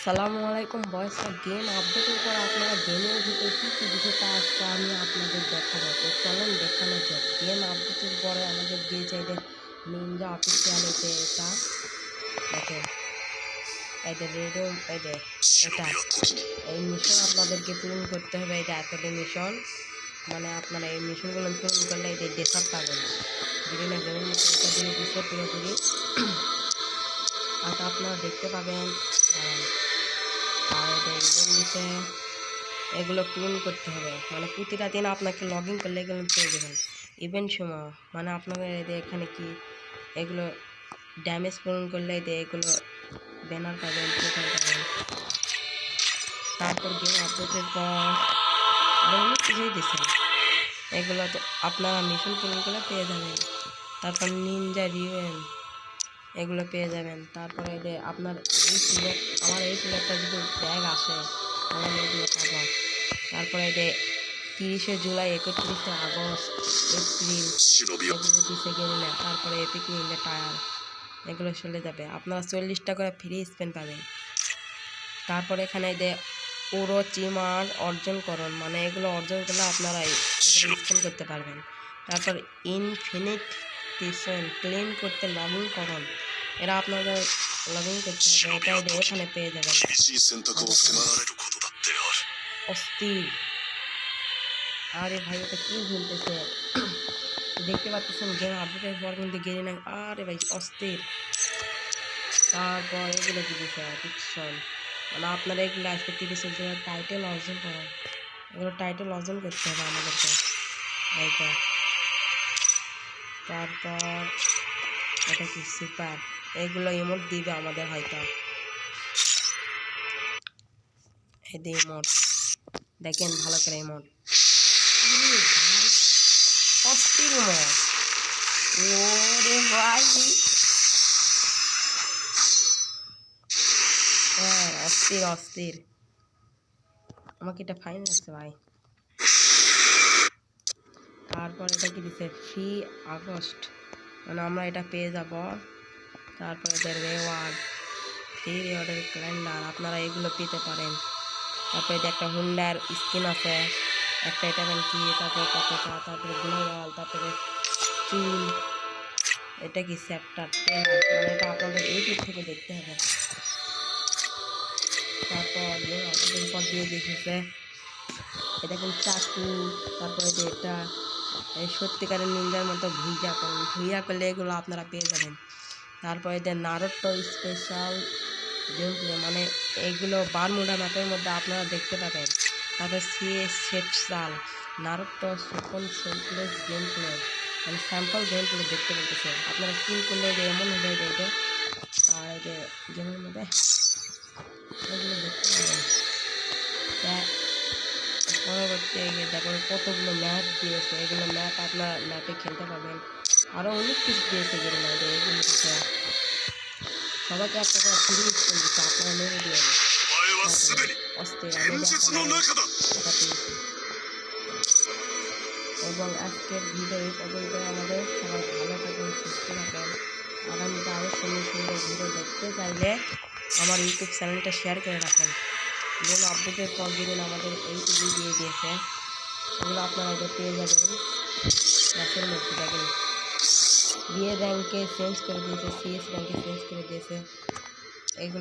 আসসালামু আলাইকুম বয়স গেম আপডেটের পর আপনারা গেমের ভিতরে কী কী বিষয়টা আসছে আমি আপনাদের দেখাবো তো চলেন দেখানো যাক, গেম আপডেটের পরে আমাদের দিয়ে চাইলে নিনজা অফিসিয়াল এতে এটা দেখেন এদের রেডিও এদের এটা, এই মিশন আপনাদেরকে পূরণ করতে হবে এটা এতটা মিশন মানে আপনারা এই মিশনগুলো পূরণ করলে এদের ডেসার পাবেন বিভিন্ন গেমের মধ্যে এটা দিয়ে দিচ্ছে পুরোপুরি আর আপনারা দেখতে পাবেন। আর এগুলো পূরণ করতে হবে। মানে প্রতিটা দিন আপনাকে লগ ইন করলে এগুলো পেয়ে যাবেন। ইভেন্ট সময় মানে আপনাদের এখানে কি এগুলো ড্যামেজ পূরণ করলে এগুলো ব্যানার পাবেন তারপর গেম আপডেটের পর অনেক কিছুই দিচ্ছেন এগুলো আপনারা মিশন পূরণ করলে পেয়ে যাবেন। তারপর নিনজা রিওয়েন এগুলো পেয়ে যাবেন। তারপরে যে আপনার এই সিলেক্ট আমার এই সিলেক্টটা যদি ব্যাগ আসে তাহলে এগুলো পাবো। তারপরে যে তিরিশে জুলাই একত্রিশে আগস্ট এপ্রিল এগুলো দিছে গেলে তারপরে এপিক মিলে টায়ার এগুলো চলে যাবে। আপনারা চল্লিশটা করে ফ্রি স্পেন পাবেন। তারপরে এখানে যে পুরো চিমার অর্জন করুন। মানে এগুলো অর্জন করলে আপনারা স্পেন করতে পারবেন। তারপর ইনফিনিট ক্লিন করতে লগইন করুন। এরা আপনাদের লগইন করতে হবে এটা ওদের এখানে পেয়ে যাবেন। অস্থির। আরে ভাই ওটা কি ঘুরতেছে দেখতে পাচ্ছেন গেম আপডেটের পর কিন্তু গেম না আরে ভাই অস্থির। তারপর এগুলো দিতেছে পিকশন মানে আপনারা এগুলো আজকে টিভি চলছে টাইটেল অর্জন করা এগুলো টাইটেল অর্জন করতে হবে আমাদেরকে। এইটা তারপর এটা কি? সুপার এগুলো ইমোট দিবে আমাদের হয়তো। যে ইমোট দেখেন ভালো করে ইমোট অস্থির ইমোট ওরে ভাই। হ্যাঁ অস্থির অস্থির। আমাকে এটা ফাইন লাগছে ভাই। তারপর এটা কি দিছে? ফ্রি আগস্ট মানে আমরা এটা পেয়ে যাব। তারপর এদের রেওয়ার্ড ফ্রি রেওয়ার্ডের ক্যালেন্ডার আপনারা এগুলো পেতে পারেন। তারপরে যে একটা হুন্ডার স্কিন আছে, একটা এটা কি, তারপরে পতাকা তারপরে গ্লোবাল তারপরে চুল, এটা কি চ্যাপ্টার মানে এটা আপনাদের ইউটিউব থেকে দেখতে হবে। তারপর পর দিয়ে দেখেছে এটা কিন্তু চাকু, তারপরে যে এটা সত্যিকারের নিন্দার মতো ভুইয়া করুন ভুইয়া করলে এগুলো আপনারা পেয়ে যাবেন। তারপরে দেন নারত্ব স্পেশাল যেগুলো মানে এগুলো বারমুডা ম্যাপের মধ্যে আপনারা দেখতে পাবেন। তারপরে সিএস শেপসাল নারত্ব সুপন সেমপ্লেস গেম প্লে মানে স্যাম্পল গেম প্লে দেখতে পেতেছে আপনারা কিন করলে এমন হয়ে যে আর গেমের মধ্যে করতে গিয়ে তারপর কতগুলো ম্যাপ দিয়েছে। এগুলো ম্যাপ আপনার ম্যাপে খেলতে পারবেন। আরও অনেক কিছু দিয়েছে এগুলো ম্যাপে, এগুলো কিছু সবাইকে একটা করে ফ্রি ইউজ দিচ্ছে আপনারা মেরে দিয়ে অস্থির এবং আজকের ভিডিও এই পর্যন্ত, আমাদের সবাই ভালো থাকুন, সুস্থ থাকেন। আগামীতে আরও সুন্দর সুন্দর ভিডিও দেখতে চাইলে আমার ইউটিউব চ্যানেলটা শেয়ার করে রাখুন। যেগুলো আপডেটের পর যেদিন আমাদের ইউটিউবে দিয়ে দিয়েছে ওগুলো আপনারা এটা পেয়ে যাবেন ম্যাচের মধ্যে দেখেন বিয়ে র্যাঙ্কে চেঞ্জ করে দিয়েছে সিএস র্যাঙ্কে চেঞ্জ করে দিয়েছে এগুলো